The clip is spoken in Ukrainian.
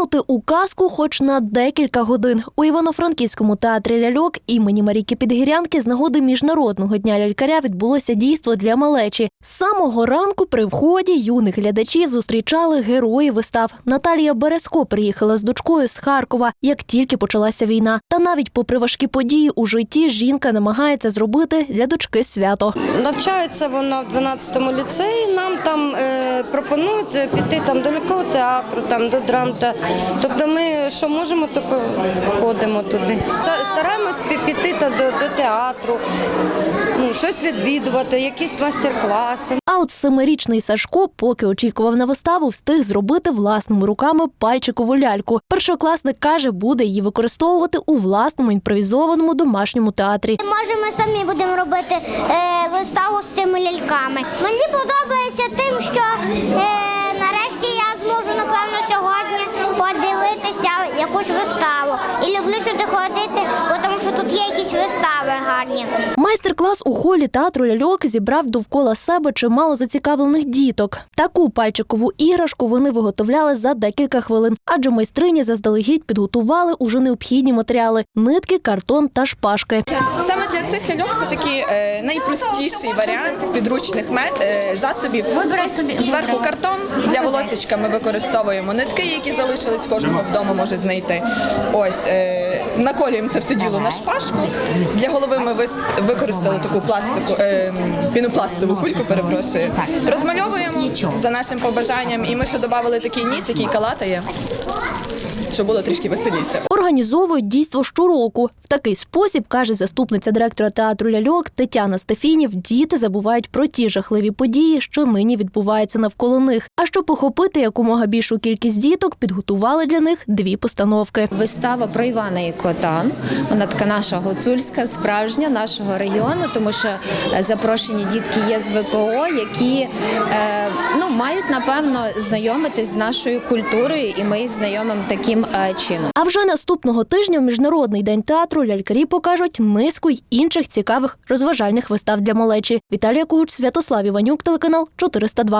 Поринути у казку хоч на декілька годин. У Івано-Франківському театрі ляльок імені Марійки Підгірянки з нагоди міжнародного дня лялькаря відбулося дійство для малечі. З самого ранку при вході юних глядачів зустрічали герої вистав. Наталія Березко приїхала з дочкою з Харкова, як тільки почалася війна. Та навіть попри важкі події у житті жінка намагається зробити для дочки свято. Навчається вона в 12-му ліцеї. Нам там е, пропонують піти там до лялькового театру, там до драм. Та, тобто ми що можемо, то ходимо туди. Та, стараємось пі- піти та до, до театру, ну, щось відвідувати, якісь майстер-класи. А от семирічний Сашко, поки очікував на виставу, встиг зробити власними руками пальчикову ляльку. Першокласник каже, буде її використовувати у власному імпровізованому домашньому театрі. Може, ми самі будемо робити е, виставу з цими ляльками. Мені подобається тим, що е, нарешті я зможу, напевно, сьогодні подивитися якусь виставу. І люблю сюди ходити, бо тому що тут є якісь вистави гарні. Майстер-клас у холі театру ляльок зібрав довкола себе чимало зацікавлених діток. Таку пальчикову іграшку вони виготовляли за декілька хвилин, адже майстрині заздалегідь підготували уже необхідні матеріали: нитки, картон та шпажки. Для цих ляльок це такий е, найпростіший варіант з підручних мет, е, засобів. Тут Зверху картон для волосічка ми використовуємо нитки, які залишились кожного вдома можуть знайти. Ось е, наколюємо це все діло на шпажку. Для голови ми вис- використали таку пластику, е, пінопластову кульку, перепрошую. Розмальовуємо за нашим побажанням, і ми ще додали такий ніс, який калатає, щоб було трішки веселіше. Організовують дійство щороку. В такий спосіб, каже заступниця директора театру ляльок Тетяна Стефінів, діти забувають про ті жахливі події, що нині відбуваються навколо них. А щоб охопити якомога більшу кількість діток, підготували для них дві постановки. Вистава про Івана і кота. Вона така наша гуцульська, справжня нашого району, тому що е, запрошені дітки є з ВПО, які е, ну мають напевно знайомитись з нашою культурою, і ми їх знайомимо таким е, чином. А вже наступного тижня в міжнародний день театру лялькарі покажуть низку й інших цікавих розважальних вистав для малечі. Віталія Куч, Святослав Іванюк, телеканал 402.